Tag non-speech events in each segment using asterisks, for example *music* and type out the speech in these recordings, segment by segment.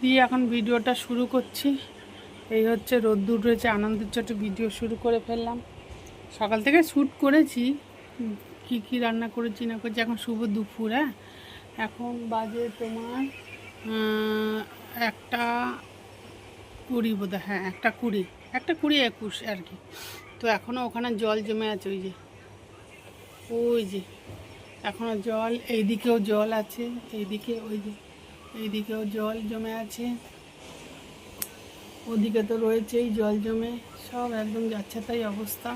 দিয়ে এখন ভিডিওটা শুরু করছি। এই হচ্ছে রোদ্দুর রয়েছে, আনন্দের ছোট ভিডিও শুরু করে ফেললাম। সকাল থেকে শ্যুট করেছি কি কি রান্না করেছি, না করেছি, এখন শুভ দুপুর হ্যাঁ? এখন বাজে তোমার একটা কুড়ি বোধ হ্যাঁ একটা কুড়ি একটা কুড়ি একুশ আর কি। তো এখনও ওখানে জল জমে আছে, ওই যে ওই যে এখনও জল, এইদিকেও জল আছে, এইদিকে ওই যে। এইদিকেও জল জমে আছে। ওদিকে তো রয়েছেই জল জমে, সব একদম যাচ্ছে তাই অবস্থা।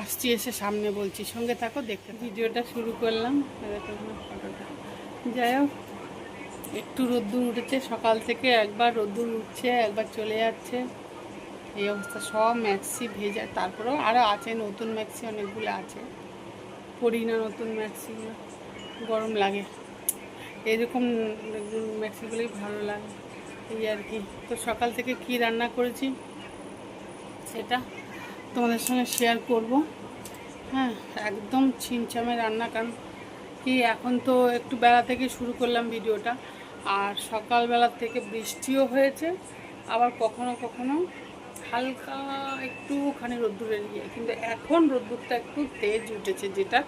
আসছি এসে সামনে বলছি, সঙ্গে থাকো, দেখতে ভিডিওটা শুরু করলাম যাই হোক, একটু রোদ্দুর উঠেছে, সকাল থেকে একবার রোদ্দুর উঠছে, একবার চলে যাচ্ছে। এই অবস্থা, সব ম্যাক্সি ভেজা, তারপরেও আরও আছে, নতুন ম্যাক্সি অনেকগুলো আছে। পরি না নতুন ম্যাক্সি, গরম লাগে। এরকম ম্যাক্সিগুলোই ভালো লাগে। এই আর কি। তো সকাল থেকে কি রান্না করেছি সেটা তোমাদের সঙ্গে শেয়ার করব। হ্যাঁ একদম ছিমছামে রান্না, কারণ কি এখন তো একটু বেলা থেকে শুরু করলাম ভিডিওটা, আর সকালবেলা থেকে বৃষ্টিও হয়েছে, আবার কখনো কখনো হালকা একটুখানি রোদ্দুরের ইয়ে কিন্তু এখন রোদ্দুরটা একটু তেজ উঠেছে যেটা।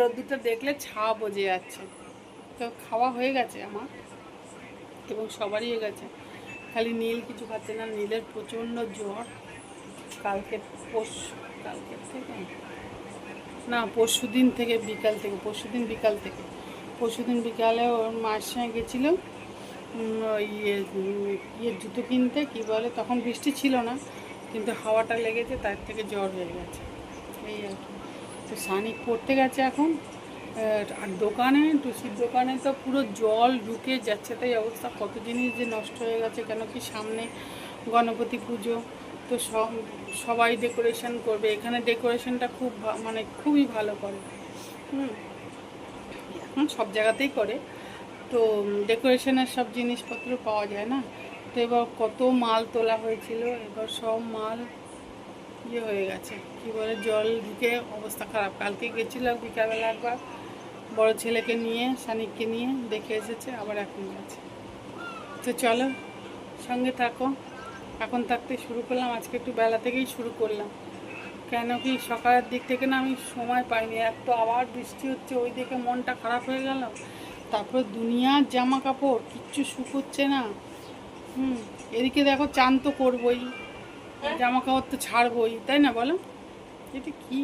রোদ্দুরটা দেখলে ছা বোঝে যাচ্ছে। তো খাওয়া হয়ে গেছে আমার, এবং সবারই হয়ে গেছে। খালি নীল কিছু খাচ্ছে না, নীলের প্রচণ্ড জ্বর। কালকে পোষ কালকে থেকে? না, পরশু দিন থেকে, বিকাল থেকে, পরশু দিন বিকাল থেকে। পরশু দিন বিকালে ওর মায়ের সঙ্গে গেছিল ওই ইয়ে ইয়ে জুতো কিনতে, কি বলে, তখন বৃষ্টি ছিল না, কিন্তু হাওয়াটা লেগেছে, তার থেকে জ্বর হয়ে গেছে। এই আর কি। তো সানি পড়তে গেছে এখন। আর দোকানে টুসির দোকানে তো পুরো জল ঢুকে যাচ্ছে, তাই অবস্থা। কত জিনিস যে নষ্ট হয়ে গেছে, কেন কি সামনে গণপতি পুজো, তো সব, সবাই ডেকোরেশন করবে। এখানে ডেকোরেশনটা খুব মানে খুবই ভালো করে। হুম। এখন সব জায়গাতেই করে। তো ডেকোরেশনের সব জিনিসপত্র পাওয়া যায় না? তো এবার কত মাল তোলা হয়েছিল? এবার সব মাল ইয়ে হয়ে গেছে। কী বলে, জল ঢুকে অবস্থা খারাপ। কালকে গেছিলাম বিকালবেলা একবার। বড় ছেলেকে নিয়ে, সানিককে নিয়ে দেখে এসেছে, আবার এখন গেছে। তো চলো, সঙ্গে থাকো। এখন থাকতে শুরু করলাম। আজকে একটু বেলা থেকেই শুরু করলাম। কেন কি সকালের দিক থেকে না আমি সময় পাইনি। এক তো আবার বৃষ্টি হচ্ছে, ওই দিকে মনটা খারাপ হয়ে গেল। তারপর দুনিয়ার জামা কাপড় কিচ্ছু শুকোচ্ছে না। হুম, এদিকে দেখো চান তো করবই। জামা কাপড় তো ছাড়বই, তাই না বলো? এটা কি?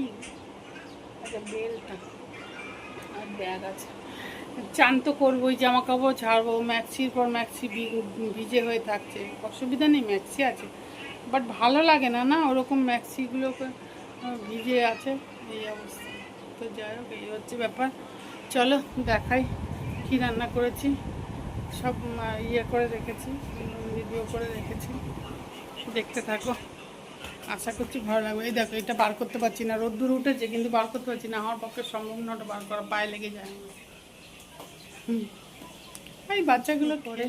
বেলটা। আর ব্যাগ আছে। চান তো করবোই, জামা কাপড় ছাড়বো, ম্যাক্সির পর ম্যাক্সি ভিজে হয়ে থাকছে। অসুবিধা নেই, ম্যাক্সি আছে। বাট ভালো লাগে না না? ওরকম ম্যাক্সিগুলোকে ভিজে আছে, এই অবস্থা। তো যাই হোক, এই হচ্ছে ব্যাপার। চলো, দেখাই কী রান্না করেছি। সব ইয়ে করে রেখেছি, ভিডিও করে রেখেছি। দেখতে থাকো। আশা করছি ভালো লাগবে। এই দেখো এটা বার করতে পারছি না। রোদ্দুর উঠেছে কিন্তু বার করতে পারছি না। আমার পক্ষে সম্ভব না ওটা বার করা পায়ে লেগে যায়। হুম। এই বাচ্চাগুলো করে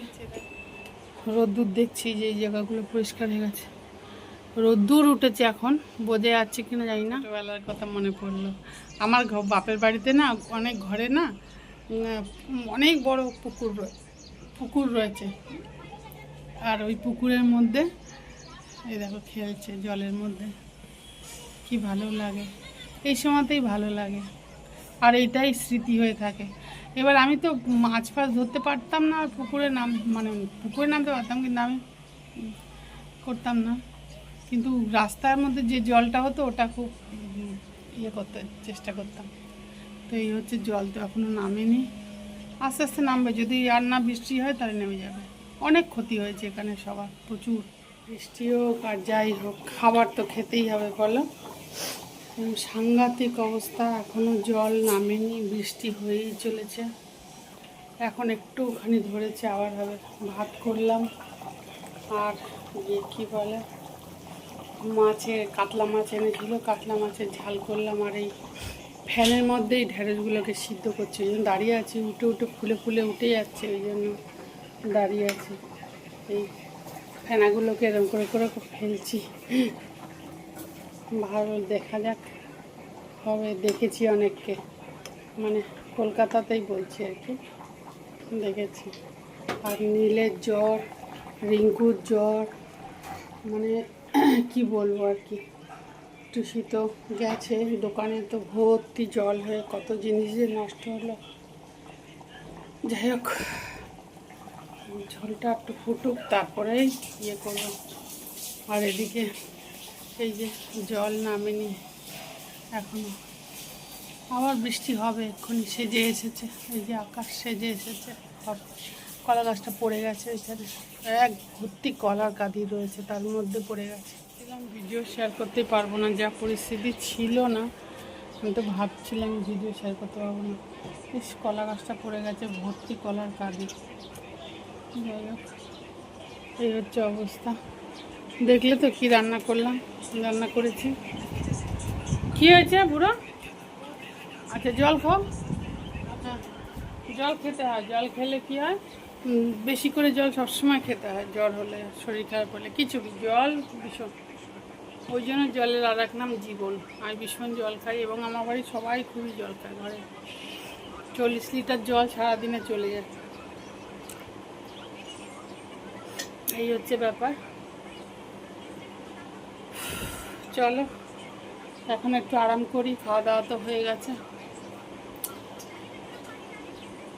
রোদ্দুর দেখছি যে এই জায়গাগুলো পরিষ্কার হয়ে গেছে। রোদ্দুর উঠেছে এখন। বোঝে যাচ্ছে কিনা জানি না। ছোটোবেলার কথা মনে পড়ল। আমার বাপের বাড়িতে না অনেক ঘরে না অনেক বড় পুকুর পুকুর রয়েছে। আর ওই পুকুরের মধ্যে এই দেখো খেলছে জলের মধ্যে। কি ভালো লাগে। এই সময়তেই ভালো লাগে। আর এইটাই স্মৃতি হয়ে থাকে। এবার আমি তো মাছ ফাছ ধরতে পারতাম না, আর পুকুরে নাম মানে পুকুরে নামতে পারতাম, কিন্তু আমি করতাম না। কিন্তু রাস্তার মধ্যে যে জলটা হতো, ওটা খুব ইয়ে করতে, চেষ্টা করতাম। তো এই হচ্ছে জল তো এখনও নামেনি। আস্তে আস্তে নামবে। যদি আর না বৃষ্টি হয়, তাহলে নেমে যাবে। অনেক ক্ষতি হয়েছে এখানে সবার, প্রচুর। বৃষ্টি হোক আর যাই হোক, খাবার তো খেতেই হবে, বলো। সাংঘাতিক অবস্থা এখনও জল নামেনি, বৃষ্টি হয়েই চলেছে। এখন একটুখানি ধরেছে, আবার হবে। ভাত করলাম। আর ইয়ে কী বলে, মাছের, কাতলা মাছ এনেছিল, কাতলা মাছের ঝাল করলাম। আর এই ফ্যানের মধ্যেই ঢেঁড়সগুলোকে সিদ্ধ করছে, ওই জন্য দাঁড়িয়ে আছি, উঠে উঠে ফুলে ফুলে উঠে যাচ্ছে, ওই জন্য দাঁড়িয়ে আছি। এই ফেনাগুলোকে এরকম করে করে ফেলছি। ভালো দেখা যাক হবে, দেখেছি অনেককে। মানে কলকাতাতেই বলছি আর কি, দেখেছি। আর নীলের জ্বর, রিঙ্কুর জ্বর মানে *clears throat* কি বলব আর কি। টুসি তো গেছে, দোকানে তো ভর্তি জল হয়ে কত জিনিস যে নষ্ট হলো। যাই হোক। ঝোলটা একটু ফুটুক তারপরেই ইয়ে করলাম আর এদিকে এই যে জল নামেনি এখনও। আবার বৃষ্টি হবে, এক্ষুনি সেজে এসেছে। এই যে আকাশ সেজে এসেছে কলা গাছটা পড়ে গেছে এখানে। এক ভর্তি কলার কাঁদি রয়েছে, তার মধ্যে পড়ে গেছে। ছিলাম ভিডিও শেয়ার করতে পারব না, যা পরিস্থিতি ছিল না। আমি তো ভাবছিলাম ভিডিও শেয়ার করতে পারব না। বেশ কলা গাছটা পড়ে গেছে, ভর্তি কলার হোক এই হচ্ছে অবস্থা। দেখলে তো কি রান্না করলাম, রান্না করেছি। কি হয়েছে বুড়ো? আচ্ছা জল খাও। হ্যাঁ জল খেতে হয়। জল খেলে কি হয়? বেশি করে জল সবসময় খেতে হয়। জ্বর হলে, শরীর খারাপ হলে, কিছু জল ভীষণ। ওই জন্য জলের আর এক নাম জীবন। আমি ভীষণ জল খাই এবং আমার বাড়ি সবাই খুবই জল খায়। ঘরে চল্লিশ লিটার জল সারাদিনে চলে যায়। এই হচ্ছে ব্যাপার। চলো, এখন একটু আরাম করি, খাওয়া দাওয়া তো হয়ে গেছে।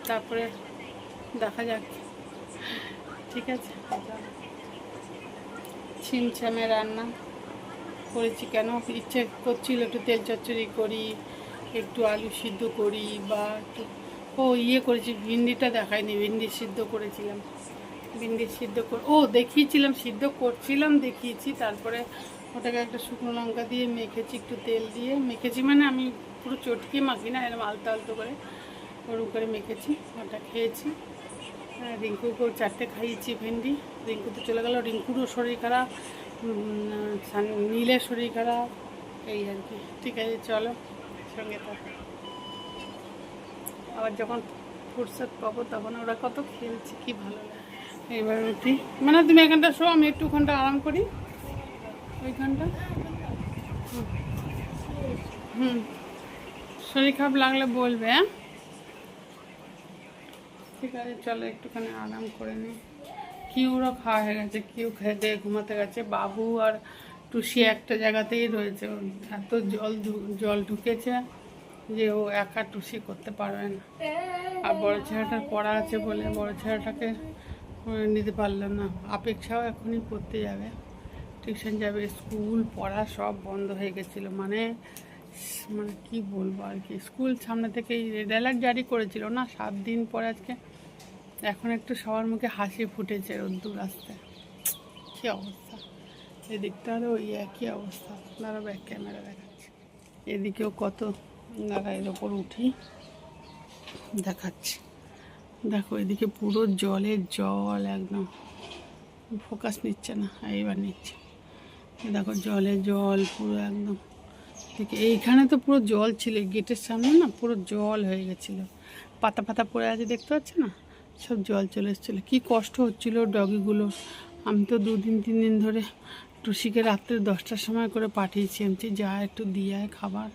তারপরে দেখা যাক। ঠিক আছে ছিমছামে রান্না করেছি কেন? ইচ্ছে করছিল একটু তেল চচ্চড়ি করি, একটু আলু সিদ্ধ করি বা একটু ও ইয়ে করেছি, ভিন্ডিটা দেখায়নি ভিন্ডি সিদ্ধ করেছিলাম। ভিন্ডি সিদ্ধ কর ও দেখিয়েছিলাম সিদ্ধ করছিলাম দেখিয়েছি। তারপরে ওটাকে একটা শুকনো লঙ্কা দিয়ে মেখেছি একটু তেল দিয়ে। মেখেছি মানে আমি পুরো চটকে মাখি না এরকম আলতো আলতো করে ওরকম করে মেখেছি ওটা খেয়েছি। হ্যাঁ, রিঙ্কুকেও চারটে খাইয়েছি ভেন্ডি। রিঙ্কু তো চলে গেল রিঙ্কুরও শরীর খারাপ নীলের শরীর খারাপ এই আর কি। ঠিক আছে চলো সঙ্গে থাকো। আবার যখন ফুরসত পাবো তখন ওরা কত খেলছে কি ভালো লাগে। এবার উঠি মানে তুমি এখানটা শো, আমি একটু ওখানটা আরাম করি। ওইখানটা? হুম। শরীর খারাপ লাগলে বলবে হ্যাঁ? ঠিক আছে, চলো একটুখানি আরাম করে নিই কিউরও খাওয়া হয়ে গেছে, কিউ দিয়ে ঘুমাতে গেছে। বাবু আর টুসি একটা জায়গাতেই রয়েছে। এত জল জল ঢুকেছে যে ও একা টুসি করতে পারবে না। আর বড় ছেলেটার পড়া আছে বলে বড় ছেলেটাকে নিতে পারল না। অপেক্ষাও এখনই পড়তে যাবে। টিউশন যাবে, স্কুল, পড়া সব বন্ধ হয়ে গেছিল। মানে মানে কি বলব আর কি? স্কুল সামনে থেকে রেড অ্যালার্ট জারি করেছিল না? সাত দিন পরে আজকে। এখন একটু সবার মুখে হাসি ফুটেছে রোদ্দুর আসতে। কী অবস্থা? এদিকটা আরও ওই একই অবস্থা। দাঁড়া ব্যাক ক্যামেরা দেখাচ্ছে। এদিকেও কত? দাঁড়া, এর ওপর উঠি। দেখাচ্ছি। দেখো, এদিকে পুরো জলের জল একদম। ফোকাস নিচ্ছে না, এইবার নিচ্ছে। দেখো জলে জল পুরো একদম। দেখে, এইখানে তো পুরো জল ছিল গেটের সামনে না পুরো জল হয়ে গেছিল। পাতা পাতা পড়ে আছে, দেখতে পাচ্ছ না? সব জল চলে এসেছিল। কী কষ্ট হচ্ছিল ডগিগুলো। আমি তো দুদিন তিন দিন ধরে টুসিকে রাত্রে দশটার সময় করে পাঠিয়েছি। আমি যা একটু দিয়ে খাবার।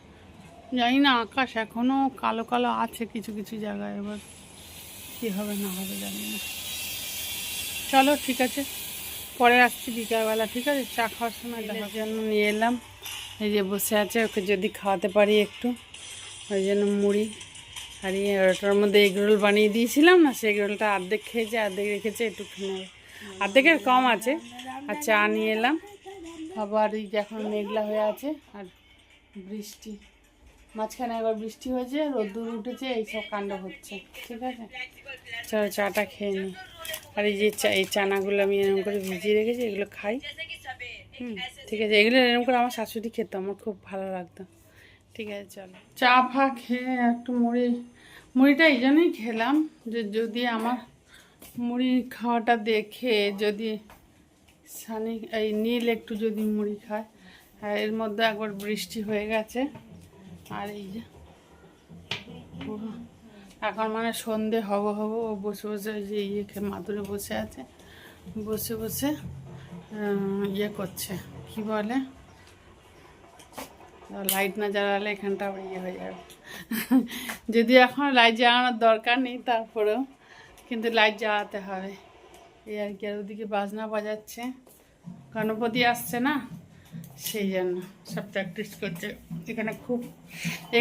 জানি না, আকাশ এখনও কালো কালো আছে কিছু কিছু জায়গায়, এবার কী হবে না হবে জানি না। চলো ঠিক আছে। পরে আসছি বিকালবেলা ঠিক আছে? চা খাওয়ার সময় দেখার জন্য নিয়ে এলাম। এই যে বসে আছে ওকে যদি খাওয়াতে পারি একটু। ওই জন্য মুড়ি আর ইয়ে ওটার মধ্যে এগ রোল বানিয়ে দিয়েছিলাম না সেই এগ রোলটা অর্ধেক খেয়েছে অর্ধেক রেখেছে একটু খেয়ে অর্ধেকের কম আছে। আর চা নিয়ে এলাম। আবার এই এখন মেঘলা হয়ে আছে আর বৃষ্টি। মাঝখানে একবার বৃষ্টি হয়েছে, রোদ্দুর উঠেছে, এইসব কাণ্ড হচ্ছে, ঠিক আছে? চলো চাটা খেয়ে নিই। আর এই যে এই চানাগুলো আমি এরকম করে ভিজিয়ে রেখেছি, এগুলো খাই। হুম, ঠিক আছে, এগুলো এরকম করে আমার শাশুড়ি খেত, আমার খুব ভালো লাগতো। ঠিক আছে, চলো। চা ফা খেয়ে একটু মুড়ি, মুড়িটা এই জন্যই খেলাম যে যদি আমার মুড়ি খাওয়াটা দেখে যদি সানি, এই নীল একটু যদি মুড়ি খায় এর মধ্যে একবার বৃষ্টি হয়ে গেছে। আর এই যে এখন মানে সন্ধে হব হব, ও বসে বসে যে ইয়ে মাদুরে বসে আছে, বসে বসে ইয়ে করছে, কি বলে? লাইট না জ্বালালে এখানটা আবার ইয়ে হয়ে যাবে। যদি এখন লাইট জ্বালানোর দরকার নেই তারপরেও, কিন্তু লাইট জ্বালাতে হবে। এই আর কি, আর ওদিকে বাজনা বাজাচ্ছে, গণপতি আসছে না? সেই জন্য সব প্র্যাকটিস করছে এখানে খুব,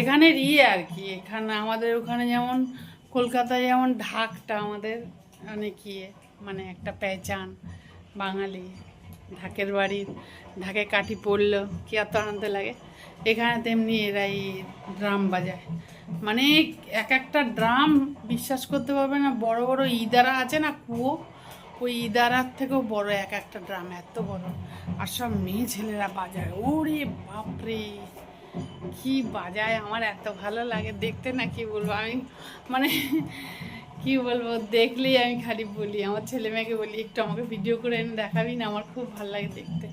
এখানের ইয়ে আর কি, এখানে আমাদের ওখানে যেমন কলকাতায় যেমন ঢাকটা আমাদের অনেক ইয়ে মানে একটা পেঁচান বাঙালি ঢাকের বাড়ির ঢাকে কাঠি পড়ল, কি এত আনন্দ লাগে। এখানে তেমনি এরা এই ড্রাম বাজায়। মানে এক একটা ড্রাম বিশ্বাস করতে পারবে না, বড় বড় ইদারা আছে না কুয়ো ওই ইদারার থেকেও বড় এক একটা ড্রাম, এত বড়। আর সব মেয়ে ছেলেরা বাজায়। ওরে বাপরে, কি বাজায়, আমার এত ভালো লাগে। দেখতে না কি বলব? আমি মানে কি বলব? দেখলেই আমি খালি বলি, আমার ছেলে মেয়েকে বলি, একটু আমাকে ভিডিও করে এনে দেখাবি না? আমার খুব ভালো লাগে দেখতে।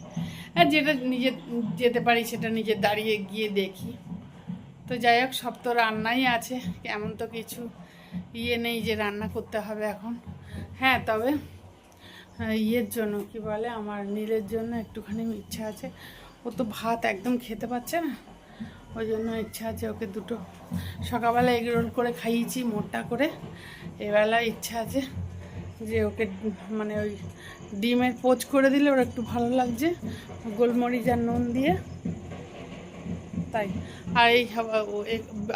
আর যেটা নিজে যেতে পারি, সেটা নিজে দাঁড়িয়ে গিয়ে দেখি। তো যাই হোক, সব তো রান্নাই আছে এমন তো কিছু ইয়ে নেই যে রান্না করতে হবে এখন। হ্যাঁ তবে ইয়ের জন্য, কি বলে, আমার নীলের জন্য একটুখানি ইচ্ছা আছে। ও তো ভাত একদম খেতে পাচ্ছে না, ওই জন্য ইচ্ছা আছে ওকে দুটো। সকালবেলা এগ রোল করে খাইয়েছি, মোটা করে। এবেলা ইচ্ছা আছে যে ওকে মানে ওই ডিমের পোচ করে দিলে ওর একটু ভালো লাগছে, গোলমরিচ আর নুন দিয়ে। তাই, আর এই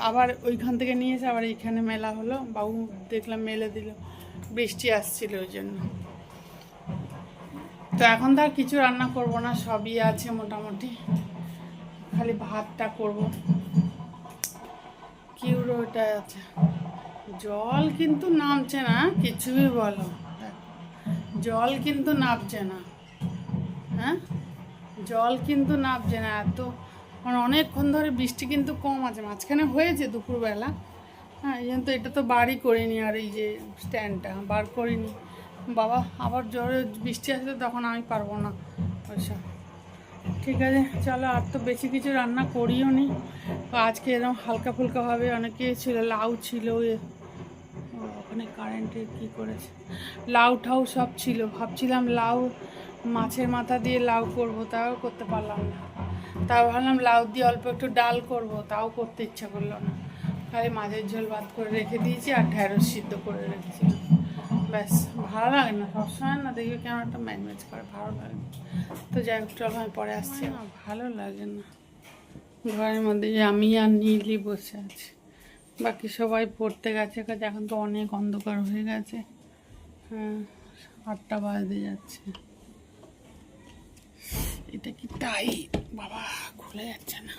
আবার ওইখান থেকে নিয়ে এসে আবার এইখানে মেলা হলো, বাবু দেখলাম, মেলে দিল, বৃষ্টি আসছিল ওই জন্য। তো এখন তো আর কিছু রান্না করব না, সবই আছে মোটামুটি। খালি ভাতটা করব। কিউরো ওটা আছে। জল কিন্তু নামছে না, কিছুই বলো। জল কিন্তু নামছে না। হ্যাঁ? জল কিন্তু নামছে না, এত মানে অনেকক্ষণ ধরে বৃষ্টি কিন্তু কম আছে। মাঝখানে হয়েছে দুপুরবেলা। হ্যাঁ এই জন্য তো এটা তো বাড়ি করিনি আর এই যে স্ট্যান্ডটা বার করিনি। বাবা, আবার জ্বরে বৃষ্টি আসলে তখন আমি পারব না ওইসব ঠিক আছে, চলো আর তো বেশি কিছু রান্না করিও নি। আজকে এরকম হালকা ফুলকাভাবে অনেকে ছিল, লাউ ছিল ওখানে কারেন্টে কী করেছে? লাউ ঠাউ সব ছিল। ভাবছিলাম লাউ মাছের মাথা দিয়ে লাউ করব, তাও করতে পারলাম না। তাও ভাবলাম লাউ দিয়ে অল্প একটু ডাল করব, তাও করতে ইচ্ছা করল না। খালি মাছের ঝোল ভাত করে রেখে দিয়েছি আর ঢ্যাঁড়স সিদ্ধ করে রেখেছিলাম। ব্যাস ভালো লাগে না সবসময় না দেখবে কেমন একটা ম্যাচ ম্যাচ করে ভালো লাগে না। তো যাই হোক চলো আমি পরে আসছি। আমার ভালো লাগে না। ঘরের মধ্যে যে আমি আর নীলই বসে আছি। বাকি সবাই পড়তে গেছে কাজে এখন তো অনেক অন্ধকার হয়ে গেছে। হ্যাঁ আটটা বাজতে যাচ্ছে। এটা কি তাই বাবা খুলে যাচ্ছে না।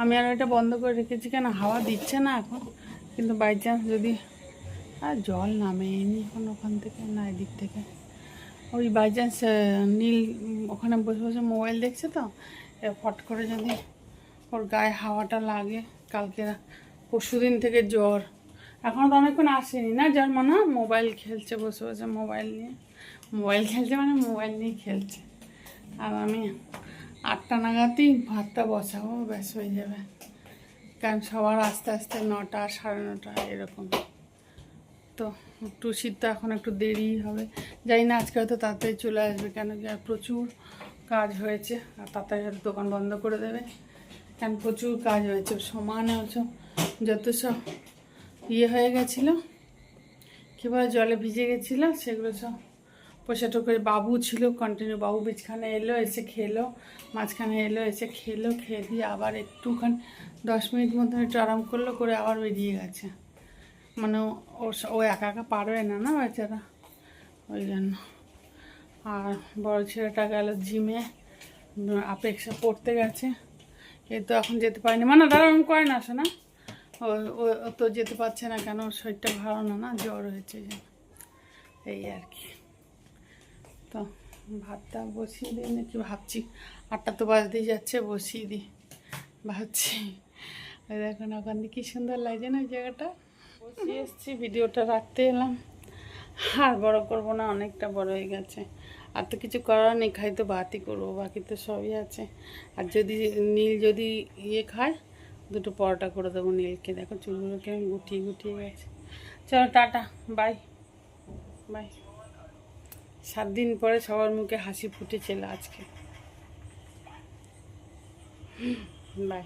আমি আর এটা বন্ধ করে রেখেছি কেন? হাওয়া দিচ্ছে না এখন। কিন্তু বাই চান্স যদি আর জল নামেনি এখন ওখান থেকে, না এদিক থেকে। ওই বাই চান্স নীল, ওখানে বসে বসে মোবাইল দেখছে তো ফট করে যদি ওর গায়ে হাওয়াটা লাগে, কালকে পরশু দিন থেকে জ্বর। এখনও তো অনেকক্ষণ আসেনি না জ্বর মনে মোবাইল খেলছে বসে বসে মোবাইল নিয়ে। মোবাইল খেলছে মানে মোবাইল নিয়ে খেলছে। আর আমি আটটা নাগাদই ভাতটা বসাবো, ব্যাস হয়ে যাবে। কারণ সবার আস্তে আস্তে নটা, সাড়ে নটা, এরকম। তো টুসির তো এখন একটু দেরি হবে। জানি না আজকে হয়তো তাড়াতাড়ি চলে আসবে কেন কি আর প্রচুর কাজ হয়েছে, আর তাড়াতাড়ি হয়তো দোকান বন্ধ করে দেবে। কেন প্রচুর কাজ হয়েছে, সমানে হচ্ছে যত সব ইয়ে হয়ে গেছিল কী বলে জলে ভিজে গেছিল, সেগুলো সব পয়সাটা করে বাবু ছিল কন্টিনিউ বাবু বিছখানে এলো, এসে খেলো, মাঝখানে এলো, এসে খেলো, খেয়ে দিয়ে আবার একটুখানি দশ মিনিট মতো একটু আরাম করল, করে আবার বেরিয়ে গেছে। মানে ও- ও একা একা পারবে না না বেচারা। ওই জন্য। আর বড় ছেলেটা গেল জিমে আপেক্ষা পড়তে গেছে। এ তো এখন যেতে পারেনি। মানে দাঁড়া ওরকম করে না আসো না ও তো যেতে পারছে না কেন? ওর শরীরটা ভালো না না? জ্বর হয়েছে জন্য। এই আর কি। তো ভাতটা বসিয়ে দিই নাকি ভাবছি আটটা তো বাজতেই যাচ্ছে, বসিয়ে দিই ভাবছি। দেখুন, ওখান দিয়ে কী সুন্দর লাগছে না ওই জায়গাটা? বসিয়ে এসছি, ভিডিওটা রাখতে এলাম। আর বড় করব না, অনেকটা বড় হয়ে গেছে। আর তো কিছু করার নেই, খাই তো ভাতই করব, বাকি তো সবই আছে। আর যদি নীল যদি ইয়ে খায়, দুটো পরোটা করে দেবো নীলকে। দেখো চুলগুলো কেমন গুটিয়ে গুটিয়ে গেছে। চলো, টাটা, বাই। বাই। সাত দিন পরে সবার মুখে হাসি ফুটেছিল আজকে। বাই।